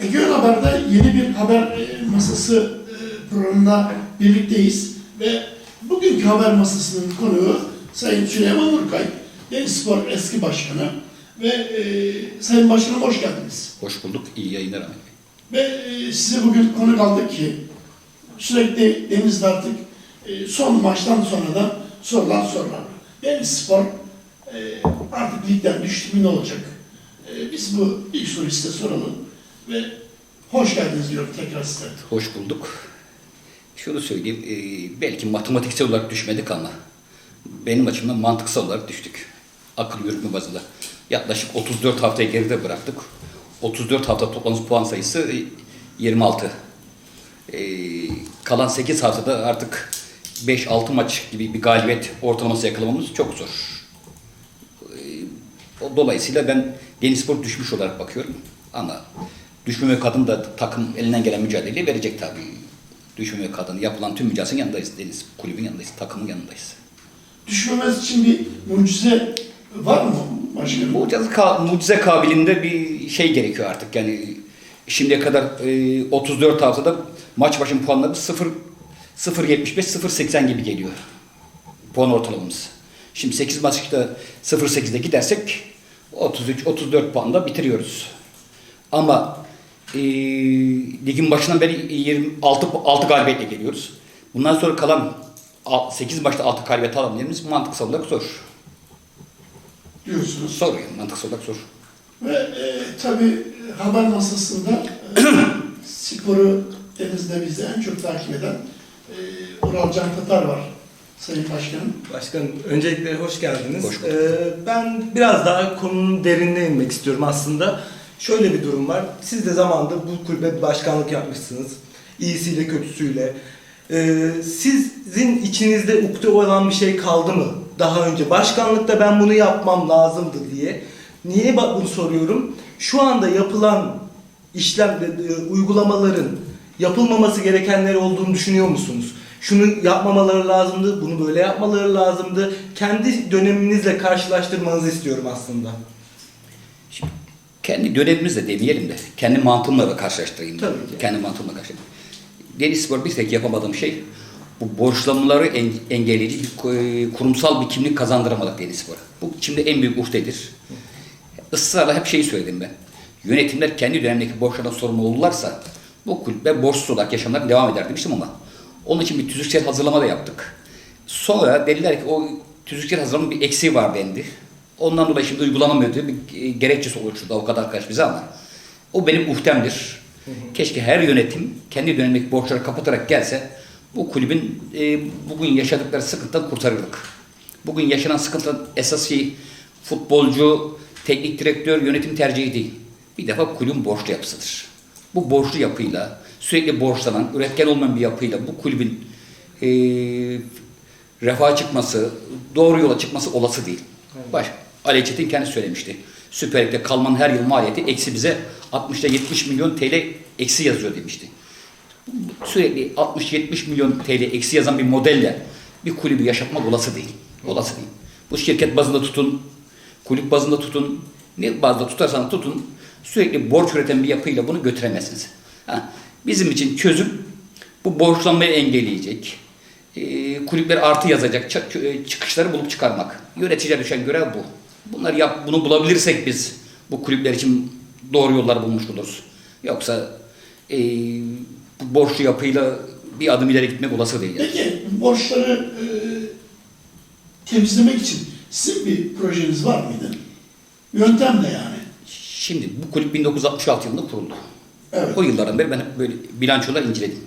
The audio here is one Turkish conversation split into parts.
Ege Haber'de yeni bir haber e, masası e, programında birlikteyiz ve bugünkü haber masasının konuğu Sayın Süleyman Urkay, Gençspor eski başkanı ve e, Sayın Başkanım hoş geldiniz. Hoş bulduk. İyi yayınlar Bey. Ve e, size bugün konuk aldık ki sürekli Deniz'de artık e, son maçtan sonra da sorulan sorular. Denizspor e, artık ligden düştü mü ne olacak? E, biz bu ilk soruyu size soralım ve hoş geldiniz diyorum tekrar size. Hoş bulduk. Şunu söyleyeyim. e, belki matematiksel olarak düşmedik ama benim açımdan mantıksal olarak düştük. Akıl yürütme bazında. Yaklaşık 34 haftayı geride bıraktık. 34 hafta toplam puan sayısı e, 26. E, kalan 8 haftada artık 5-6 maç gibi bir galibiyet ortalaması yakalamamız çok zor. E, Dolayısıyla ben Denizspor düşmüş olarak bakıyorum. Ama düşmeme kadın da takım elinden gelen mücadeleyi verecek tabii. Düşmeme kadın yapılan tüm mücadelenin yanındayız. Deniz kulübün yanındayız, takımın yanındayız. Düşmemez için bir mucize var mı başkanım? Mucize, ka- mucize kabiliğinde bir şey gerekiyor artık. Yani şimdiye kadar e, 34 haftada maç başın puanları 0 0.75 0.80 gibi geliyor. Puan ortalamamız. Şimdi 8 maçta 0.8'de gidersek 33 34 puanda bitiriyoruz. Ama e, ligin başından beri 26 6 galibiyetle geliyoruz. Bundan sonra kalan 8 maçta 6 galibiyet alabilmemiz mantıksal olarak zor. diyorsunuz. Zor yani mantıksal olarak zor. Ve e, tabii haber masasında e, sporu denizde bizi en çok takip eden e, Ural Can Tatar var Sayın Başkanım. Başkanım öncelikle hoş geldiniz. Hoş bulduk. Ee, ben biraz daha konunun derinine inmek istiyorum aslında. Şöyle bir durum var. Siz de zamanında bu kulübe başkanlık yapmışsınız. İyisiyle kötüsüyle. Ee, sizin içinizde ukde olan bir şey kaldı mı? Daha önce başkanlıkta ben bunu yapmam lazımdı diye. Niye bunu soruyorum? Şu anda yapılan işlem e, uygulamaların yapılmaması gerekenleri olduğunu düşünüyor musunuz? Şunu yapmamaları lazımdı, bunu böyle yapmaları lazımdı. Kendi döneminizle karşılaştırmanızı istiyorum aslında. Kendi dönemimizle demeyelim de kendi mantığımla da karşılaştırayım. Tabii ki. Kendi mantığımla karşılaştırayım. Denizspor bir tek yapamadığım şey bu borçlanmaları en, engelleyici bir ku- kurumsal bir kimlik kazandıramadık Denizspor'a. Bu şimdi en büyük uhdedir. Israrla hep şeyi söyledim ben. Yönetimler kendi dönemindeki borçlardan sorumlu olurlarsa bu kulüpler borçsuz olarak yaşamlarına devam eder demiştim ama onun için bir tüzüksel hazırlama da yaptık. Sonra dediler ki o tüzüksel hazırlamanın bir eksiği var dendi. Ondan dolayı şimdi uygulanamıyor diye bir e, gerekçesi oluşturdu avukat arkadaş bize ama o benim uhdemdir. Keşke her yönetim kendi dönemindeki borçları kapatarak gelse bu kulübün e, bugün yaşadıkları sıkıntıdan kurtarırdık. Bugün yaşanan sıkıntının esas şey futbolcu, teknik direktör, yönetim tercihi değil. Bir defa kulübün borçlu yapısıdır. Bu borçlu yapıyla, sürekli borçlanan, üretken olmayan bir yapıyla bu kulübün e, refaha çıkması, doğru yola çıkması olası değil. Baş, Ali Çetin kendisi söylemişti. Süper Lig'de kalmanın her yıl maliyeti eksi bize 60'ta 70 milyon TL eksi yazıyor demişti. Sürekli 60-70 milyon TL eksi yazan bir modelle bir kulübü yaşatmak olası değil. Olası değil. Bu şirket bazında tutun, kulüp bazında tutun, ne bazda tutarsan tutun, sürekli borç üreten bir yapıyla bunu götüremezsiniz. Ha, bizim için çözüm bu borçlanmayı engelleyecek, e, kulüpler artı yazacak e, çıkışları bulup çıkarmak. Yöneticiye düşen görev bu. Bunları yap, bunu bulabilirsek biz bu kulüpler için doğru yollar bulmuş oluruz. Yoksa e, bu borçlu yapıyla bir adım ileri gitmek olası değil. yani. Peki borçları e, temizlemek için sizin bir projeniz var mıydı? Yöntem ne yani? Şimdi bu kulüp 1966 yılında kuruldu. Evet. O yıllardan beri ben hep böyle bilançolar inceledim.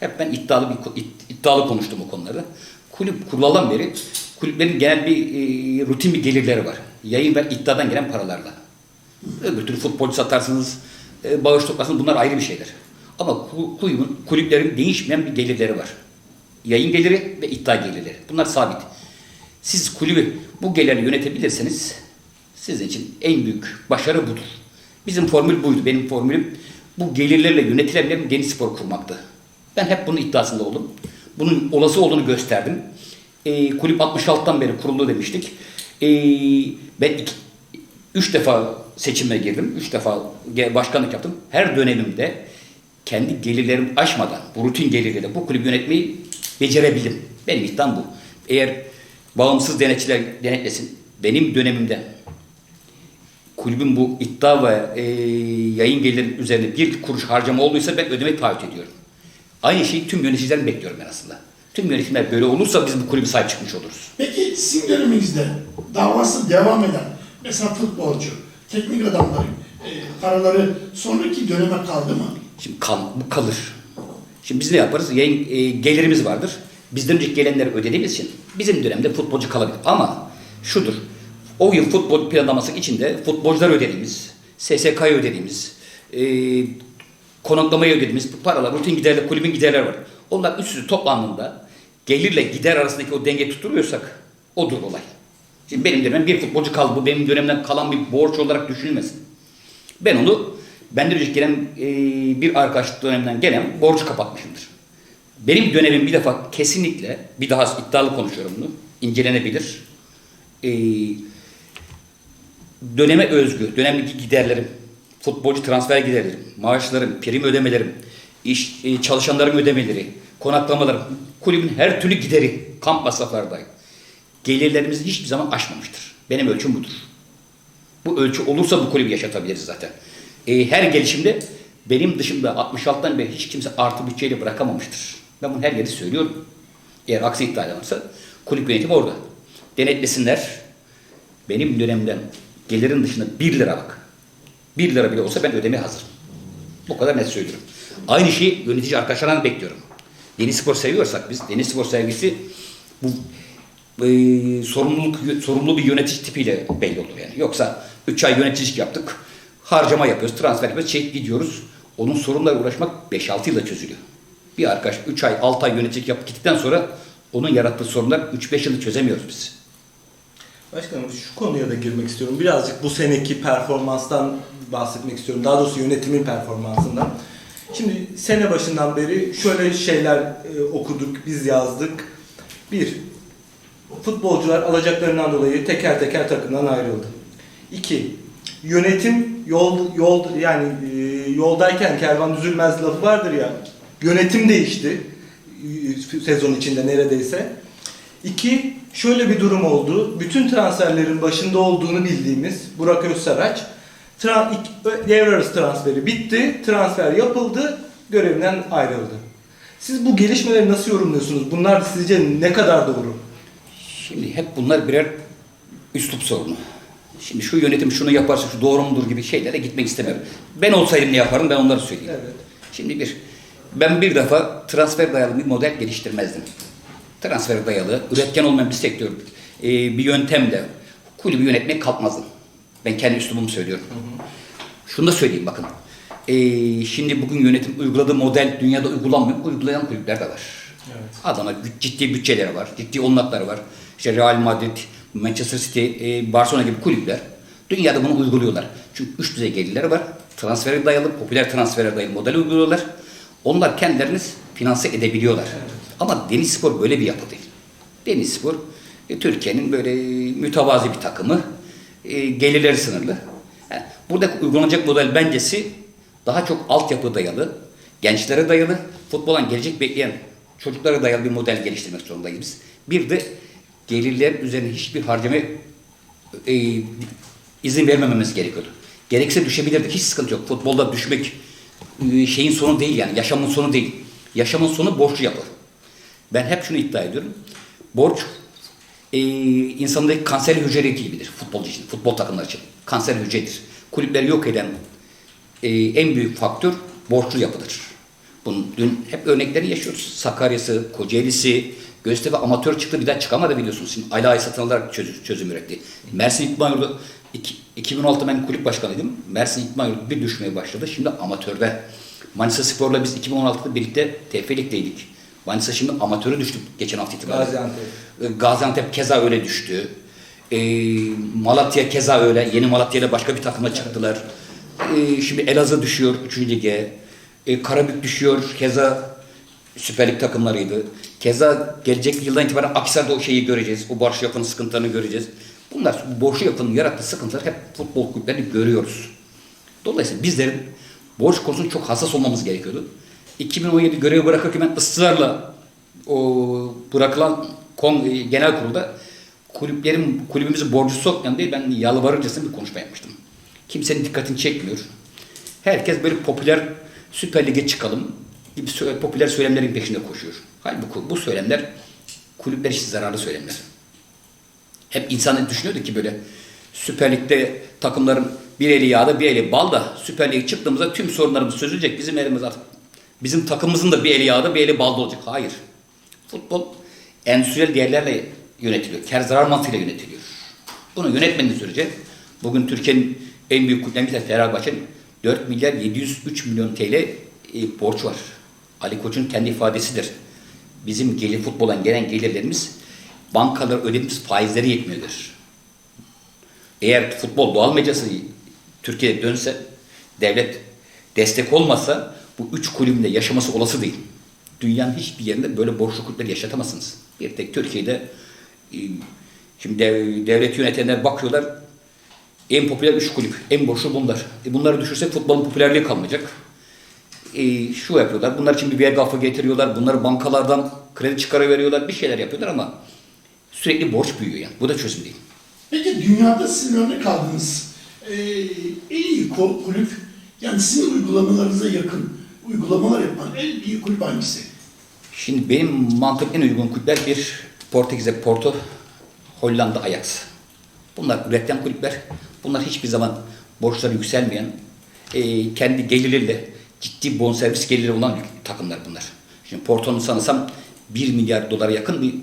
Hep ben iddialı bir iddialı konuştum o konularda. Kulüp kurulan beri kulüplerin genel bir e, rutin bir gelirleri var. Yayın ve iddiadan gelen paralarla. Öbür türlü futbolcu satarsınız, e, bağış toplarsınız bunlar ayrı bir şeyler. Ama ku- kulübün, kulüplerin değişmeyen bir gelirleri var. Yayın geliri ve iddia gelirleri. Bunlar sabit. Siz kulübü bu gelirleri yönetebilirseniz sizin için en büyük başarı budur. Bizim formül buydu. Benim formülüm bu gelirlerle yönetilebilen bir geniş spor kurmaktı. Ben hep bunun iddiasında oldum. Bunun olası olduğunu gösterdim. Ee, kulüp 66'dan beri kuruldu demiştik. Ee, ben iki, üç defa seçime girdim. Üç defa başkanlık yaptım. Her dönemimde kendi gelirlerimi aşmadan, bu rutin gelirleri bu kulübü yönetmeyi becerebildim. Benim iddiam bu. Eğer bağımsız denetçiler denetlesin, benim dönemimde kulübün bu iddia ve e, yayın gelirinin üzerine bir kuruş harcama olduysa ben ödemeyi taahhüt ediyorum. Aynı şeyi tüm yöneticilerin bekliyorum ben aslında. Tüm yönetimler böyle olursa biz bu kulübü sahip çıkmış oluruz. Peki sizin döneminizde davası devam eden mesela futbolcu, teknik adamların e, paraları sonraki döneme kaldı mı? Şimdi kal, bu kalır. Şimdi biz ne yaparız? Yayın, e, gelirimiz vardır. Bizden önceki gelenleri ödediğimiz için bizim dönemde futbolcu kalabilir. Ama şudur. O yıl futbol planlaması içinde futbolcular ödediğimiz, SSK'ya ödediğimiz, e, konaklamaya ödediğimiz bu paralar, rutin giderler, kulübün giderler var. Onlar üst üste toplandığında gelirle gider arasındaki o denge tutturuyorsak odur olay. Şimdi benim dönemim bir futbolcu kaldı. Bu benim dönemden kalan bir borç olarak düşünülmesin. Ben onu benden önce gelen e, bir arkadaşlık döneminden gelen borcu kapatmışımdır. Benim dönemim bir defa kesinlikle bir daha iddialı konuşuyorum bunu. incelenebilir. E, döneme özgü, dönemdeki giderlerim, futbolcu transfer giderlerim, maaşlarım, prim ödemelerim, iş, e, çalışanların ödemeleri, konaklamalarım, kulübün her türlü gideri, kamp masrafları. Gelirlerimizi hiçbir zaman aşmamıştır. Benim ölçüm budur. Bu ölçü olursa bu kulübü yaşatabiliriz zaten. E, her gelişimde benim dışımda 66'dan beri hiç kimse artı bütçeyle bırakamamıştır. Ben bunu her yerde söylüyorum. Eğer aksi iddia varsa kulüp yönetimi orada. Denetlesinler. Benim dönemden gelirin dışında 1 lira bak. 1 lira bile olsa ben ödemeye hazırım. Bu kadar net söylüyorum. Aynı şeyi yönetici arkadaşlardan bekliyorum. Deniz spor seviyorsak biz, deniz spor sevgisi bu e, sorumluluk sorumlu bir yönetici tipiyle belli olur yani. Yoksa 3 ay yöneticilik yaptık. Harcama yapıyoruz, transfer yapıyoruz, çek gidiyoruz. Onun sorunlarla uğraşmak 5-6 yılda çözülüyor. Bir arkadaş 3 ay, 6 ay yöneticilik yapıp gittikten sonra onun yarattığı sorunlar 3-5 yılda çözemiyoruz biz. Başkanım şu konuya da girmek istiyorum. Birazcık bu seneki performanstan bahsetmek istiyorum. Daha doğrusu yönetimin performansından. Şimdi sene başından beri şöyle şeyler e, okuduk, biz yazdık. Bir, futbolcular alacaklarından dolayı teker teker takımdan ayrıldı. İki, yönetim yol yol yani e, yoldayken kervan düzülmez lafı vardır ya. Yönetim değişti e, sezon içinde neredeyse. İki, şöyle bir durum oldu. Bütün transferlerin başında olduğunu bildiğimiz Burak Özsaraç tra- ilk- devre arası transferi bitti. Transfer yapıldı. Görevinden ayrıldı. Siz bu gelişmeleri nasıl yorumluyorsunuz? Bunlar sizce ne kadar doğru? Şimdi hep bunlar birer üslup sorunu. Şimdi şu yönetim şunu yaparsa şu doğru mudur gibi şeylere gitmek istemiyorum. Ben olsaydım ne yaparım ben onları söyleyeyim. Evet. Şimdi bir, ben bir defa transfer dayalı bir model geliştirmezdim. Transfer dayalı, üretken olmayan bir sektör, e, bir yöntemle kulübü yönetmeye kalkmazdım. Ben kendi üslubumu söylüyorum. Şunu da söyleyeyim bakın. E, şimdi bugün yönetim uyguladığı model dünyada uygulanmıyor. Uygulayan kulüpler de var. Evet. Adana ciddi bütçeleri var, ciddi onlakları var. İşte Real Madrid, Manchester City, e, Barcelona gibi kulüpler dünyada bunu uyguluyorlar. Çünkü üç düzey gelirleri var. Transfere dayalı, popüler transfere dayalı model uyguluyorlar. Onlar kendilerini finanse edebiliyorlar. Ama Deniz Spor böyle bir yapı değil. Deniz Spor e, Türkiye'nin böyle mütevazi bir takımı. E, gelirleri sınırlı. Yani burada uygulanacak model bencesi daha çok altyapı dayalı, gençlere dayalı, futboldan gelecek bekleyen çocuklara dayalı bir model geliştirmek zorundayız. Bir de gelirler üzerine hiçbir harcama e, izin vermememiz gerekiyordu. Gerekse düşebilirdik. Hiç sıkıntı yok. Futbolda düşmek e, şeyin sonu değil yani. Yaşamın sonu değil. Yaşamın sonu borçlu yapı. Ben hep şunu iddia ediyorum. Borç e, insandaki kanser hücre gibidir futbolcu için, futbol takımları için. Kanser hücredir. Kulüpleri yok eden e, en büyük faktör borçlu yapıdır. Bunun dün hep örneklerini yaşıyoruz. Sakarya'sı, Kocaeli'si, Göztepe amatör çıktı bir daha çıkamadı biliyorsunuz. Şimdi ayla ay satın alarak çözüm, çözüm üretti. Mersin İtman Yurdu, iki- 2016 ben kulüp başkanıydım. Mersin İtman Yurdu bir düşmeye başladı. Şimdi amatörde. Manisa Spor'la biz 2016'da birlikte TF. Manisa şimdi amatöre düştü geçen hafta itibariyle. Gaziantep. E, Gaziantep keza öyle düştü. E, Malatya keza öyle. Yeni Malatya ile başka bir takıma çıktılar. E, şimdi Elazığ düşüyor 3. lige. E, Karabük düşüyor. Keza Süper Lig takımlarıydı. Keza gelecek yıldan itibaren Akhisar'da o şeyi göreceğiz. O barış yapının sıkıntılarını göreceğiz. Bunlar bu borçlu yapının yarattığı sıkıntıları hep futbol kulüplerinde görüyoruz. Dolayısıyla bizlerin borç konusunda çok hassas olmamız gerekiyordu. 2017 görevi bırakırken ben ısrarla o bırakılan kon, e, genel kurulda kulüplerin kulübümüzü borcu sokmayan diye ben yalvarırcasına bir konuşma yapmıştım. Kimsenin dikkatini çekmiyor. Herkes böyle popüler Süper Lig'e çıkalım gibi popüler söylemlerin peşinde koşuyor. Halbuki bu söylemler kulüpler için zararlı söylemler. Hep insan düşünüyordu ki böyle Süper Lig'de takımların bir eli yağda bir eli balda Süper Lig'e çıktığımızda tüm sorunlarımız çözülecek. Bizim elimiz artık bizim takımımızın da bir eli yağda bir eli balda olacak. Hayır. Futbol endüstriyel değerlerle yönetiliyor. Kar zarar mantığıyla yönetiliyor. Bunu yönetmediği sürece bugün Türkiye'nin en büyük kulüplerinden bir tanesi Fenerbahçe'nin 4 milyar 703 milyon TL e, borç var. Ali Koç'un kendi ifadesidir. Bizim gelir futboldan gelen gelirlerimiz bankalar ödediğimiz faizleri yetmiyordur. Eğer futbol doğal medyası Türkiye'ye dönse, devlet destek olmasa bu üç kulübün de yaşaması olası değil. Dünyanın hiçbir yerinde böyle borçlu kulüpler yaşatamazsınız. Bir tek Türkiye'de e, şimdi dev- devlet yönetenler bakıyorlar en popüler üç kulüp, en borçlu bunlar. E bunları düşürsek futbolun popülerliği kalmayacak. E, şu yapıyorlar, bunlar için bir vergafı getiriyorlar, bunları bankalardan kredi çıkarıveriyorlar, bir şeyler yapıyorlar ama sürekli borç büyüyor yani. Bu da çözüm değil. Peki dünyada sizin örnek aldığınız e, en iyi kulüp, yani sizin uygulamalarınıza yakın uygulamalar yapan en iyi kulüp hangisi? Şimdi benim mantığım en uygun kulüpler bir Portekiz'de Porto, Hollanda Ajax. Bunlar üreten kulüpler. Bunlar hiçbir zaman borçları yükselmeyen, e, kendi gelirleriyle ciddi bonservis geliri olan takımlar bunlar. Şimdi Porto'nun sanırsam 1 milyar dolara yakın bir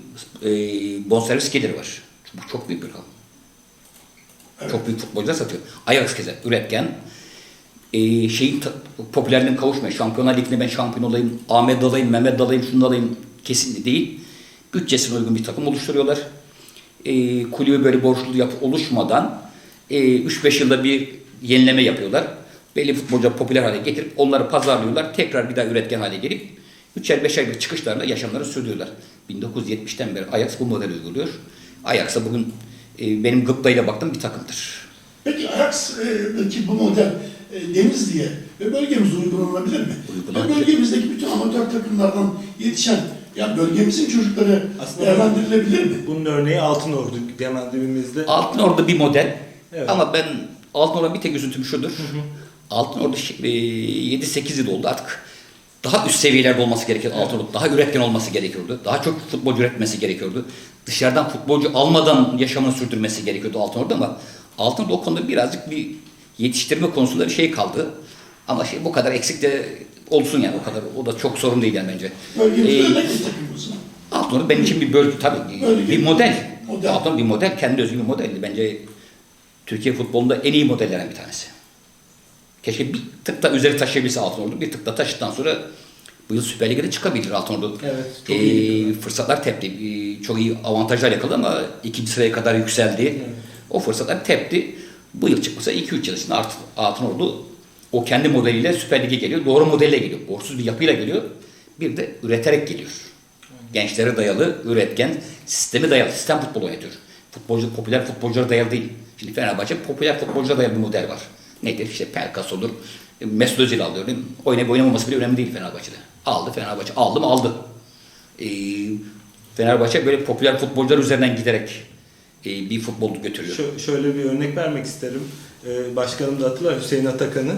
e, bonservis geliri var. Bu çok büyük bir rakam. Çok büyük futbolcular satıyor. Ajax keza üretken, e, şeyin ta- popülerliğine kavuşmuyor. Şampiyonlar Ligi'nde ben şampiyon olayım, Ahmet alayım, Mehmet alayım, şunu alayım kesin değil. Bütçesine uygun bir takım oluşturuyorlar. E, kulübü böyle borçlu yapı oluşmadan e, 3-5 yılda bir yenileme yapıyorlar. Belli futbolcu popüler hale getirip onları pazarlıyorlar. Tekrar bir daha üretken hale gelip 3'er 5'er bir çıkışlarla yaşamlarını sürdürüyorlar. 1970'ten beri Ajax bu modeli uyguluyor. Ajax'a bugün e, benim gıptayla baktığım bir takımdır. Peki Ajax'daki bu model e, Denizli'ye ve bölgemize uygulanabilir mi? Ve bölgemizdeki bütün amatör takımlardan yetişen, ya bölgemizin çocukları Aslında değerlendirilebilir mi? Bunun örneği Altınordu hemen dibimizde. Altın orada bir model. Evet. Ama ben Altın Orda bir tek üzüntüm şudur. Altın Orda şi- e, 7-8 yıl oldu artık. Daha üst seviyelerde olması gerekiyordu Altın Orda. Daha üretken olması gerekiyordu. Daha çok futbolcu üretmesi gerekiyordu. Dışarıdan futbolcu almadan yaşamını sürdürmesi gerekiyordu Altın Orda ama Altın Orda o konuda birazcık bir yetiştirme konusunda bir şey kaldı. Ama şey bu kadar eksik de olsun yani o kadar. O da çok sorun değil yani bence. Bölgemizde Ee, örnek bir takımımız. Altın Orda benim için bir bölge tabii Bölge. bir model. Model. Altın Orda bir model, kendi özgü bir modeldi. Bence Türkiye futbolunda en iyi modellerden bir tanesi. Keşke bir tık da üzeri taşıyabilse Altın Ordu. Bir tık da taşıdıktan sonra bu yıl Süper Lig'e de çıkabilir Altın Ordu. Evet, çok Ee, iyi fırsatlar tepti. Ee, çok iyi avantajlar yakaladı ama ikinci sıraya kadar yükseldi. O fırsatlar tepti. Bu yıl çıkmasa 2-3 yıl içinde Altın, Altın Ordu o kendi modeliyle Süper Lig'e geliyor. Doğru modelle geliyor. Borçsuz bir yapıyla geliyor. Bir de üreterek geliyor. Gençlere dayalı, üretken, sistemi dayalı, sistem futbolu oynatıyor. Futbolcu, popüler futbolculara dayalı değil. Şimdi Fenerbahçe popüler futbolculara dayalı bir model var. Nedir? İşte Pelkas olur, Mesut Özil alıyor. Oynayıp oynamaması bile önemli değil Fenerbahçe'de. Aldı Fenerbahçe. Aldı mı aldı. Ee, Fenerbahçe böyle popüler futbolcular üzerinden giderek bir futbolu götürüyor. Şö- şöyle bir örnek vermek isterim. Ee, başkanım da hatırlar Hüseyin Atakan'ı.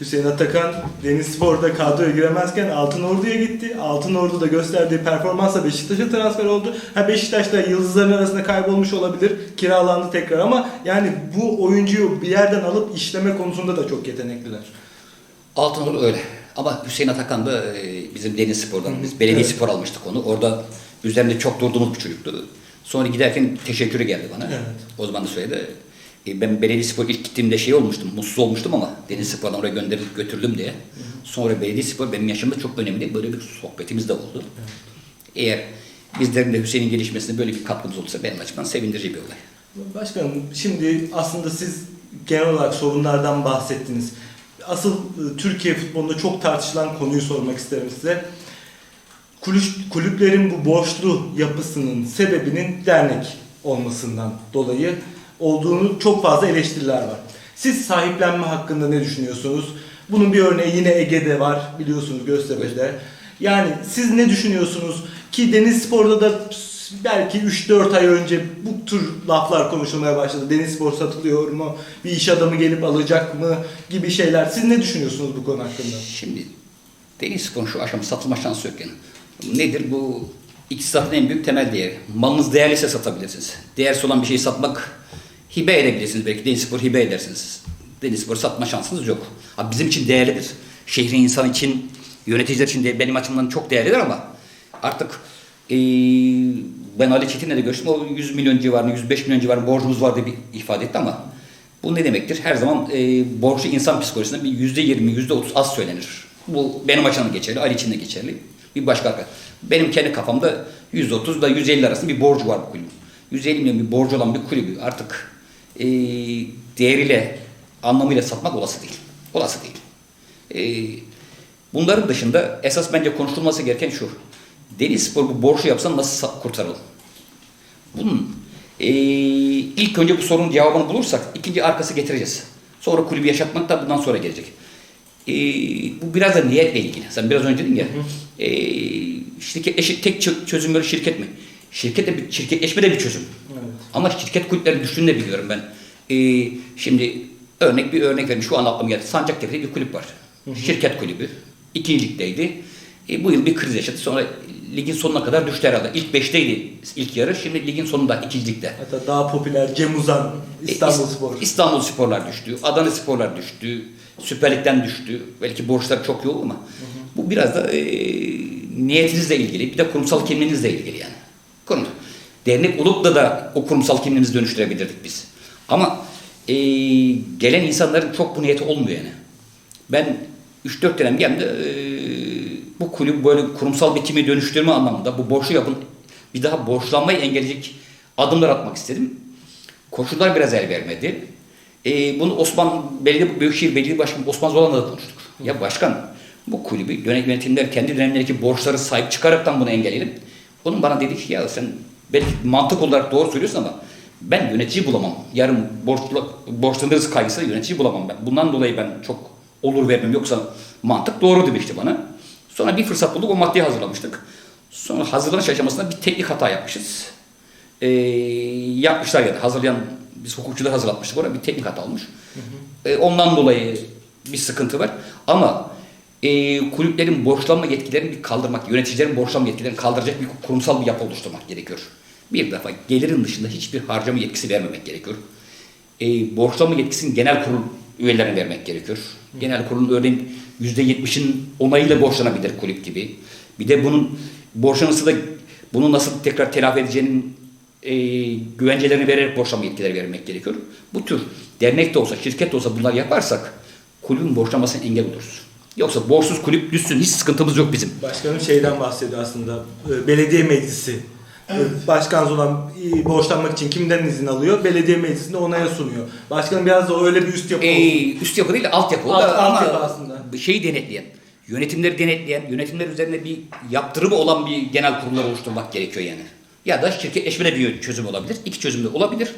Hüseyin Atakan Deniz Spor'da kadroya giremezken Altın Ordu'ya gitti. Altın Ordu'da gösterdiği performansla Beşiktaş'a transfer oldu. Ha Beşiktaş'ta yıldızların arasında kaybolmuş olabilir. Kiralandı tekrar ama yani bu oyuncuyu bir yerden alıp işleme konusunda da çok yetenekliler. Altınordu öyle. Ama Hüseyin Atakan da e, bizim Deniz Spor'dan, biz belediye Evet. spor almıştık onu. Orada üzerinde çok durduğumuz bir çocuktu. Sonra giderken teşekkürü geldi bana. Evet. O zaman da söyledi. E, ben belediye spor ilk gittiğimde şey olmuştum, mutsuz olmuştum ama Deniz Spor'dan oraya gönderilip götürüldüm diye. Sonra belediye spor benim yaşımda çok önemli. Böyle bir sohbetimiz de oldu. Eğer bizlerin de Hüseyin'in gelişmesine böyle bir katkımız olursa benim açımdan sevindirici bir olay. Başkanım şimdi aslında siz genel olarak sorunlardan bahsettiniz. Asıl e, Türkiye futbolunda çok tartışılan konuyu sormak isterim size. Kulüp, kulüplerin bu borçlu yapısının sebebinin dernek olmasından dolayı olduğunu çok fazla eleştiriler var. Siz sahiplenme hakkında ne düşünüyorsunuz? Bunun bir örneği yine Ege'de var biliyorsunuz Göztepe'de. Yani siz ne düşünüyorsunuz ki Deniz Spor'da da belki 3-4 ay önce bu tür laflar konuşulmaya başladı. Deniz Spor satılıyor mu? Bir iş adamı gelip alacak mı? Gibi şeyler. Siz ne düşünüyorsunuz bu konu hakkında? Şimdi Deniz Spor'un şu aşama satılma şansı yani. Nedir bu? İktisatın en büyük temel değeri. Malınız değerliyse satabilirsiniz. Değersiz olan bir şeyi satmak hibe edebilirsiniz belki. Deniz Spor hibe edersiniz. Deniz Spor satma şansınız yok. Abi bizim için değerlidir. Şehrin insan için, yöneticiler için de benim açımdan çok değerlidir ama artık eee, ben Ali Çetin'le de görüştüm. O 100 milyon civarında, 105 milyon civarında borcumuz var diye bir ifade etti ama bu ne demektir? Her zaman e, borçlu insan psikolojisinde bir yüzde yirmi, yüzde otuz az söylenir. Bu benim açımdan geçerli, Ali için de geçerli. Bir başka arkadaş. Benim kendi kafamda yüzde otuz da yüzde elli arasında bir borcu var bu kulübün. 150 milyon bir borcu olan bir kulübü artık e, değeriyle, anlamıyla satmak olası değil. Olası değil. E, bunların dışında esas bence konuşulması gereken şu. Deniz Spor bu borcu yapsa nasıl kurtaralım? Bunun eee, ilk önce bu sorunun cevabını bulursak ikinci arkası getireceğiz. Sonra kulübü yaşatmak da bundan sonra gelecek. Eee, bu biraz da niyetle ilgili. Sen biraz önce dedin ya. eee, şirket, eşit, tek çö- çözüm böyle şirket mi? Şirket de bir, şirketleşme de bir çözüm. Evet. Ama şirket kulüpleri düştüğünü de biliyorum ben. Eee, şimdi örnek bir örnek vereyim. Şu an aklıma geldi. Sancaktepe'de bir kulüp var. Şirket kulübü. İkinci ligdeydi. E, bu yıl bir kriz yaşadı. Sonra ligin sonuna kadar düştü herhalde. İlk beşteydi ilk yarı. Şimdi ligin sonunda ikinci ligde. Hatta daha popüler Cem Uzan, İstanbul E, Spor. İstanbul Sporlar düştü. Adana Sporlar düştü. Süper Lig'den düştü. Belki borçlar çok yoğun ama bu biraz da e, niyetinizle ilgili. Bir de kurumsal kimliğinizle ilgili yani. Kurum. Dernek olup da da o kurumsal kimliğimizi dönüştürebilirdik biz. Ama e, gelen insanların çok bu niyeti olmuyor yani. Ben 3-4 dönem geldi e, bu kulüp böyle kurumsal bir dönüştürme anlamında bu borçlu yapın bir daha borçlanmayı engelleyecek adımlar atmak istedim. Koşullar biraz el vermedi. E, bunu Osman Belediye Büyükşehir Belediye Başkanı Osman Zolan'la da konuştuk. Ya başkan bu kulübü yönet- yönetimler kendi dönemlerindeki borçları sahip çıkaraktan bunu engelleyelim. Onun bana dedi ki ya sen belki mantık olarak doğru söylüyorsun ama ben yönetici bulamam. Yarın borçlu, borçlanırız kaygısıyla yönetici bulamam ben. Bundan dolayı ben çok olur vermem yoksa mantık doğru demişti bana. Sonra bir fırsat bulduk o maddeyi hazırlamıştık. Sonra hazırlanış aşamasında bir teknik hata yapmışız e, yapmışlar ya da hazırlayan biz hukukçular hazırlatmıştık orada bir teknik hata olmuş. E, ondan dolayı bir sıkıntı var. Ama e, kulüplerin borçlanma yetkilerini bir kaldırmak, yöneticilerin borçlanma yetkilerini kaldıracak bir kurumsal bir yapı oluşturmak gerekiyor. Bir defa gelirin dışında hiçbir harcama yetkisi vermemek gerekiyor. E, borçlanma yetkisini genel kurul üyelerine vermek gerekiyor. Genel kurulun örneğin %70'in onayıyla borçlanabilir kulüp gibi. Bir de bunun borçlanırsa da bunu nasıl tekrar telafi edeceğinin e, güvencelerini vererek borçlanma yetkileri vermek gerekiyor. Bu tür dernek de olsa, şirket de olsa bunlar yaparsak kulübün borçlanmasına engel oluruz. Yoksa borçsuz kulüp düşsün hiç sıkıntımız yok bizim. Başkanım şeyden bahsediyor aslında. e, Belediye meclisi. Evet. E, Başkan olan e, borçlanmak için kimden izin alıyor? Belediye meclisinde onaya sunuyor. Başkanım biraz da öyle bir üst yapı olsun. E, üst yapı değil de altyapı. O Alt- da ama altyapı aslında. bir şeyi denetleyen, yönetimleri denetleyen, yönetimler üzerine bir yaptırımı olan bir genel kurumlar oluşturmak gerekiyor yani. Ya da şirketleşme de bir çözüm olabilir. İki çözüm de olabilir.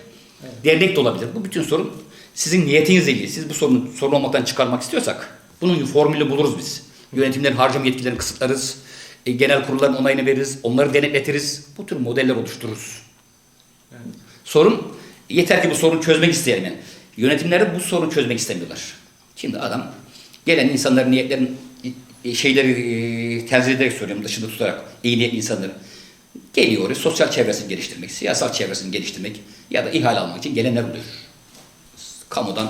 Dernek de olabilir. Bu bütün sorun sizin niyetinizle ilgili. Siz bu sorunu sorun olmaktan çıkarmak istiyorsak bunun formülü buluruz biz. Yönetimlerin harcama yetkilerini kısıtlarız. E, genel kurulların onayını veririz. Onları denetletiriz. Bu tür modeller oluştururuz. Sorun yeter ki bu sorunu çözmek isteyelim yani. Yönetimler bu sorunu çözmek istemiyorlar. Şimdi adam gelen insanların niyetlerin e, şeyleri e, tenzih ederek söylüyorum dışında tutarak iyi niyetli insanları. Geliyor oraya sosyal çevresini geliştirmek, siyasal çevresini geliştirmek ya da ihale almak için gelenler oluyor. Kamudan,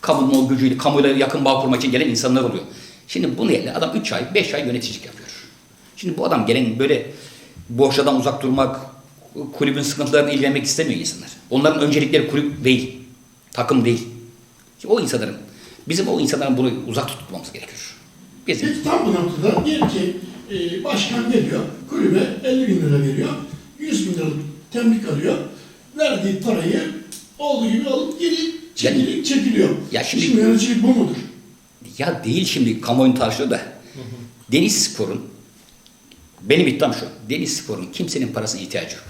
kamunun o gücüyle, kamuyla yakın bağ kurmak için gelen insanlar oluyor. Şimdi bu neyle adam 3 ay, 5 ay yöneticilik yapıyor. Şimdi bu adam gelen böyle borçlardan uzak durmak, kulübün sıkıntılarına ilgilenmek istemiyor insanlar. Onların öncelikleri kulüp değil, takım değil. Şimdi o insanların, bizim o insanların bunu uzak tutmamız gerekiyor. Bizim Peki tam bu noktada diyelim ki e, başkan geliyor, kulübe 50 bin lira veriyor, 100 bin liralık tembik alıyor, verdiği parayı olduğu gibi alıp geri çekiliyor. çekiliyor. Ya şimdi- şimdi yöneticilik bu mudur? Ya değil şimdi kamuoyunu tartışıyor da. Deniz Spor'un benim iddiam şu. Deniz Spor'un kimsenin parasına ihtiyacı yok.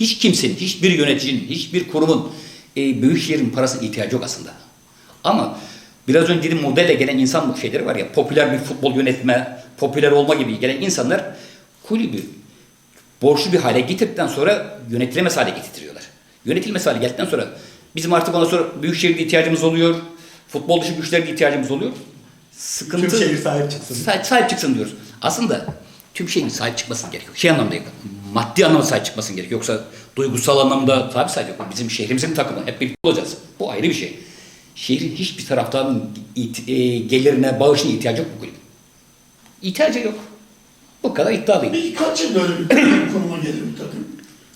Hiç kimsenin, hiçbir yöneticinin, hiçbir kurumun e, büyük şehrin parasına ihtiyacı yok aslında. Ama biraz önce dediğim modelle gelen insan bu şeyleri var ya, popüler bir futbol yönetme, popüler olma gibi gelen insanlar kulübü borçlu bir hale getirdikten sonra yönetilemez hale getiriyorlar. Yönetilmez hale geldikten sonra bizim artık ondan sonra büyük şehirde ihtiyacımız oluyor. Futbol dışı güçlere ihtiyacımız oluyor. Sıkıntı Tüm şehir sahip çıksın. Sahip, sahip çıksın diyoruz. Aslında tüm şehrin sahip çıkması gerekiyor. Şey anlamda yok. Maddi anlamda sahip çıkması gerekiyor. Yok. Yoksa duygusal anlamda tabii sadece bu bizim şehrimizin takımı. Hep birlikte olacağız. Bu ayrı bir şey. Şehrin hiçbir taraftarın it- e, gelirine, bağışına ihtiyacı yok bu kulübün. İhtiyacı yok. Bu kadar iddialıyım. Peki kaç yıl böyle bir konuma gelir bu takım?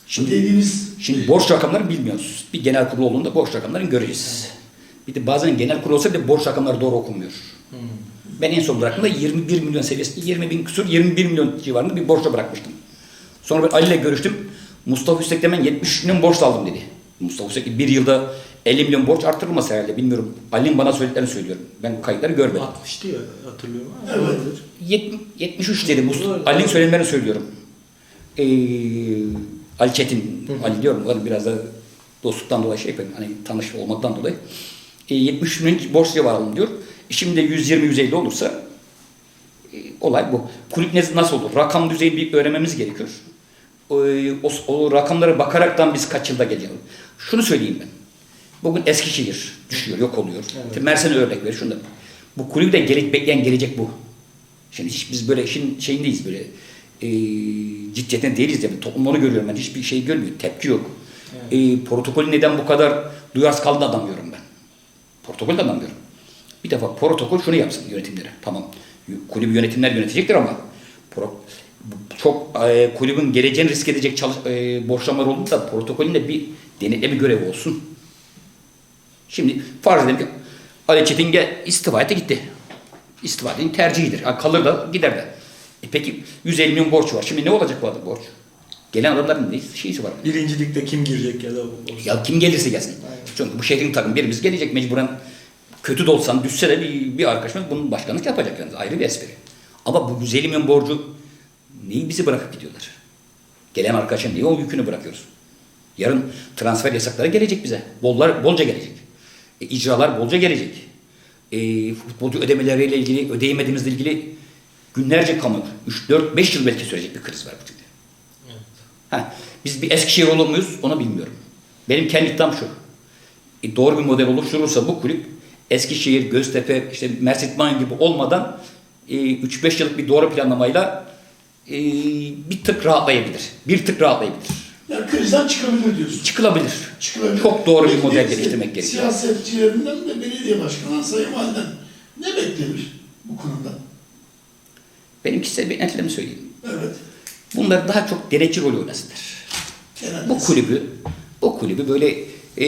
Şimdi- dediğiniz Şimdi borç rakamlarını bilmiyoruz. Bir genel kurul olduğunda borç rakamlarını göreceğiz. Bir de bazen genel kurul olsa bile borç rakamları doğru okunmuyor. Ben en son bıraktığımda 21 milyon seviyesinde 20 bin küsur 21 milyon civarında bir borçla bırakmıştım. Sonra ben Ali ile görüştüm. Mustafa Üstek'ten ben 70 milyon borç aldım dedi. Mustafa Üstek bir yılda 50 milyon borç artırılmaz herhalde bilmiyorum. Ali'nin bana söylediklerini söylüyorum. Ben kayıtları görmedim. 60 diye hatırlıyorum ama Evet. olabilir. Yet- 73 dedi. Ali'nin söylemlerini söylüyorum. Ee, Ali Çetin, Ali diyorum Ali biraz da dostluktan dolayı şey yapayım, hani tanış olmaktan dolayı. E, 73 milyon borç varalım diyor. Şimdi de 120-150 olursa e, olay bu. Kulüp nasıl olur? Rakam düzeyi bir öğrenmemiz gerekiyor. O, o, o rakamlara bakaraktan biz kaç yılda geleceğiz. Şunu söyleyeyim ben. Bugün Eskişehir düşüyor, yok oluyor. Evet. Mersin'e örnek ver. Şunda. Bu kulübü de gelecek, bekleyen gelecek bu. Şimdi hiç biz böyle işin şeyindeyiz böyle e, ciddiyetten değiliz ya. Toplum onu görüyorum ben. Hiçbir şey görmüyor. Tepki yok. E, protokolü neden bu kadar duyarsız kaldığını anlamıyorum ben. Protokolü de anlamıyorum. Bir defa protokol şunu yapsın yönetimlere. Tamam. Kulübü yönetimler yönetecektir ama pro, çok e, kulübün geleceğini risk edecek çalış, e, borçlanmalar olduğunda da protokolünde bir denetleme görevi olsun. Şimdi farz edelim ki Ali Çetinge istifa etti gitti. İstifa edin tercihidir. Ha, kalır da gider de. E peki 150 milyon borç var. Şimdi ne olacak bu adam borç? Gelen adamların ne şeysi var? Birinci ligde kim girecek ya da o- Ya kim gelirse gelsin. Aynen. Çünkü bu şehrin takım birimiz gelecek mecburen kötü de olsan düşse de bir, bir arkadaşımız bunun başkanlık yapacak yani ayrı bir espri. Ama bu 150 milyon borcu neyi bizi bırakıp gidiyorlar? Gelen arkadaşa niye o yükünü bırakıyoruz? Yarın transfer yasakları gelecek bize. Bollar, bolca gelecek. E, icralar bolca gelecek. E, futbolcu ödemeleriyle ilgili, ödeyemediğimizle ilgili günlerce kamu, 3, 4, 5 yıl belki sürecek bir kriz var bu Türkiye'de. Ha, biz bir Eskişehir olur muyuz onu bilmiyorum. Benim kendi iddiam şu. E, doğru bir model oluşturulursa bu kulüp Eskişehir, Göztepe, işte Mersin İtman gibi olmadan e, 3-5 yıllık bir doğru planlamayla e, bir tık rahatlayabilir. Bir tık rahatlayabilir. Yani krizden çıkabilir diyorsun. Çıkılabilir. Çıkılabilir. Çok doğru bir model geliştirmek gerekiyor. Siyasetçilerinden ve belediye başkanı Sayın Validen ne beklenir bu konuda? Benim kişisel bir entlemi söyleyeyim. Evet. Bunlar daha çok denetçi rolü oynasınlar. Genelde Bu kulübü, bu kulübü böyle e,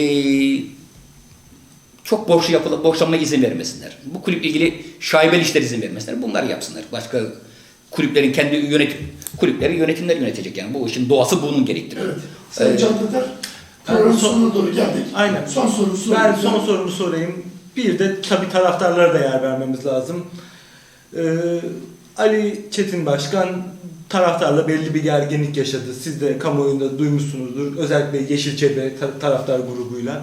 çok borçlu yapılıp borçlanmaya izin vermesinler. Bu kulüple ilgili şaibeli işler izin vermesinler. Bunları yapsınlar. Başka kulüplerin kendi yönetim kulüpleri yönetimler yönetecek yani. Bu işin doğası bunun gerektiriyor. Evet. Sayın Ee, Can Tatar, ben programın son- sonuna doğru geldik. Aynen. Son soru Ben soracağım. son sorumu sorayım. Bir de tabii taraftarlara da yer vermemiz lazım. Ee, Ali Çetin Başkan taraftarla belli bir gerginlik yaşadı. Siz de kamuoyunda duymuşsunuzdur. Özellikle Yeşilçebe ta- taraftar grubuyla.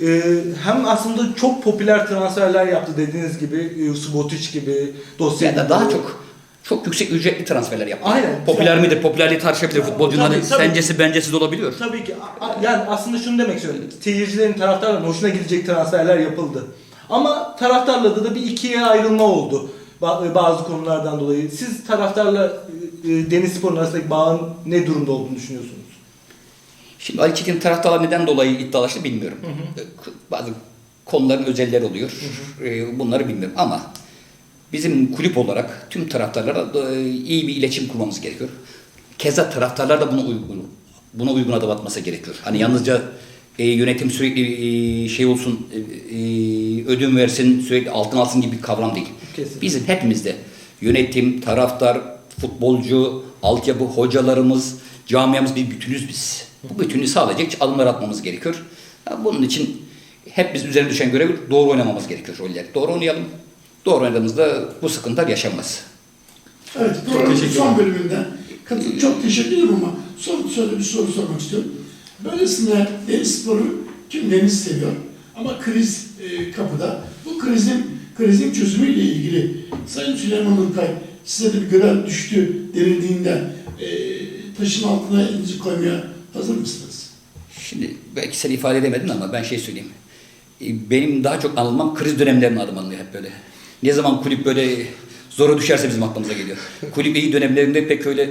Ee, hem aslında çok popüler transferler yaptı dediğiniz gibi Subotic gibi dosya Ya da daha çok çok yüksek ücretli transferler yaptı. Aynen. Popüler midir? Popülerliği tartışabilir. Tabii, tabii. Sencesi bencesiz olabiliyor. Tabii ki. Yani aslında şunu demek istiyorum. Seyircilerin taraftarların hoşuna gidecek transferler yapıldı. Ama taraftarla da bir ikiye ayrılma oldu. Ba- Bazı konulardan dolayı. Siz taraftarla e, e, Deniz Spor'un arasındaki bağın ne durumda olduğunu düşünüyorsunuz? Şimdi Ali Çetin taraftarlar neden dolayı iddialaştı bilmiyorum. Ee, Bazı konuların özelleri oluyor. Ee, Bunları bilmiyorum ama bizim kulüp olarak tüm taraftarlara e, iyi bir iletişim kurmamız gerekiyor. Keza taraftarlar da buna uygun buna uygun adım atması gerekiyor. Hani yalnızca e, yönetim sürekli e, şey olsun e, e, ödün versin sürekli altın alsın gibi bir kavram değil. Kesinlikle. Bizim hepimizde yönetim, taraftar, futbolcu, altyapı hocalarımız, camiamız bir bütünüz biz. Bu bütünlüğü sağlayacak adımlar atmamız gerekiyor. Bunun için hep biz üzerine düşen görevi doğru oynamamız gerekiyor rolleri. Doğru oynayalım. Doğru oynadığımızda bu sıkıntılar yaşanmaz. Evet, programın teşekkür son bölümünde Katıl, çok teşekkür ederim ama son şöyle bir soru sormak istiyorum. Böylesine deniz sporu kim deniz seviyor ama kriz e, kapıda. Bu krizin krizin çözümüyle ilgili Sayın Süleyman Urkay size de bir görev düştü denildiğinde e, taşın altına elinizi koymaya hazır mısınız? Şimdi belki sen ifade edemedin ama ben şey söyleyeyim. E, Benim daha çok anılmam kriz dönemlerine adım alınıyor hep böyle. Ne zaman kulüp böyle zora düşerse bizim aklımıza geliyor. Kulüp iyi dönemlerinde pek öyle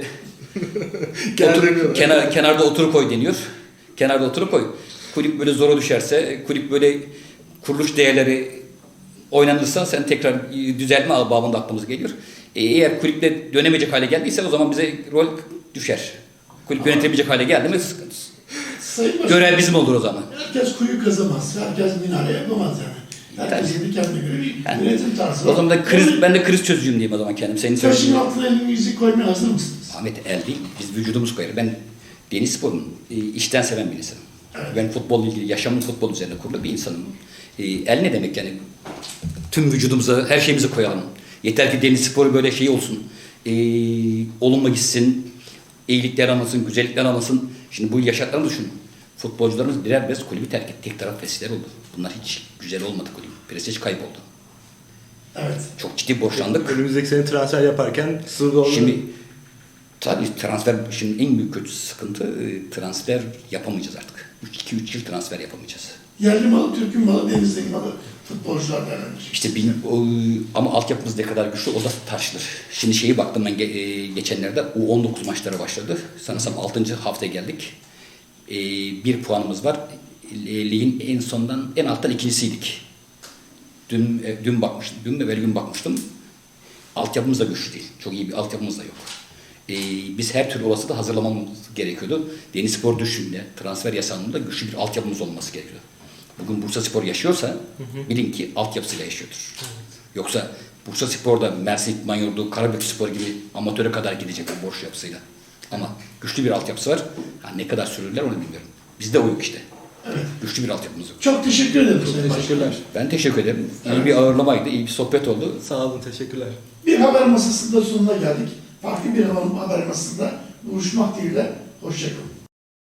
otur, kenar, kenarda oturup koy deniyor. Kenarda oturup koy. Kulüp böyle zora düşerse, kulüp böyle kuruluş değerleri oynanırsa sen tekrar düzeltme babında aklımıza geliyor. E, eğer kulüple dönemeyecek hale geldiyse o zaman bize rol düşer. Kulüp yönetemeyecek hale geldi mi sıkıntı. Görev bizim olur o zaman. herkes kuyu kazamaz, herkes minare yapamaz yani. Herkesin bir kendine göre bir Yani, yönetim tarzı var. O zaman da kriz, ben de kriz çözücüyüm diyeyim o zaman kendim. Senin Taşın altına elinizi koymaya hazır mısınız? Ahmet el değil, biz vücudumuz koyarız. Ben deniz sporunu e, işten seven bir insanım. Evet. Ben futbolla ilgili, yaşamım futbol üzerine kurulu bir insanım. E, el ne demek yani? Tüm vücudumuza, her şeyimizi koyalım. Yeter ki deniz sporu böyle şey olsun. E, olumlu gitsin, iyilikler anlasın, güzellikler anlasın. Şimdi bu yaşatlarını düşün. Futbolcularımız birer bez kulübü terk etti. Tek taraf fesihler oldu. Bunlar hiç güzel olmadı kulübü. Prestij kayboldu. Evet. Çok ciddi borçlandık. Önümüzdeki sene transfer yaparken oldu. Şimdi tabii transfer şimdi en büyük kötü sıkıntı e, transfer yapamayacağız artık. 2-3 yıl transfer yapamayacağız. Yerli malı, Türk'ün malı, denizli malı futbolcular değerlendirecek. İşte bin, o, ama altyapımız ne kadar güçlü o da tartışılır. Şimdi şeyi baktım ben ge- e, geçenlerde U19 maçları başladı. Sanırsam 6. haftaya geldik. E, bir puanımız var. E, ligin en sondan en alttan ikincisiydik. Dün e, dün bakmıştım. Dün de bir gün bakmıştım. Altyapımız da güçlü değil. Çok iyi bir altyapımız da yok. E, biz her türlü olasılığı hazırlamamız gerekiyordu. Deniz Spor düşünde, transfer yasağında güçlü bir altyapımız olması gerekiyordu. Bugün Bursa Spor yaşıyorsa bilin ki altyapısıyla yaşıyordur. Yoksa Bursa Spor'da Mersin Manyordu, Karabük Spor gibi amatöre kadar gidecek bu borç yapısıyla. Ama güçlü bir altyapısı var. Ha, ne kadar sürürler onu bilmiyorum. Bizde o yok işte. Güçlü bir altyapımız yok. Çok teşekkür ederim Sayın teşekkürler. Ben teşekkür ederim. İyi bir ağırlamaydı, iyi bir sohbet oldu. Sağ olun, teşekkürler. Bir haber masasında sonuna geldik. Farklı bir haber masasında buluşmak dileğiyle. Hoşçakalın.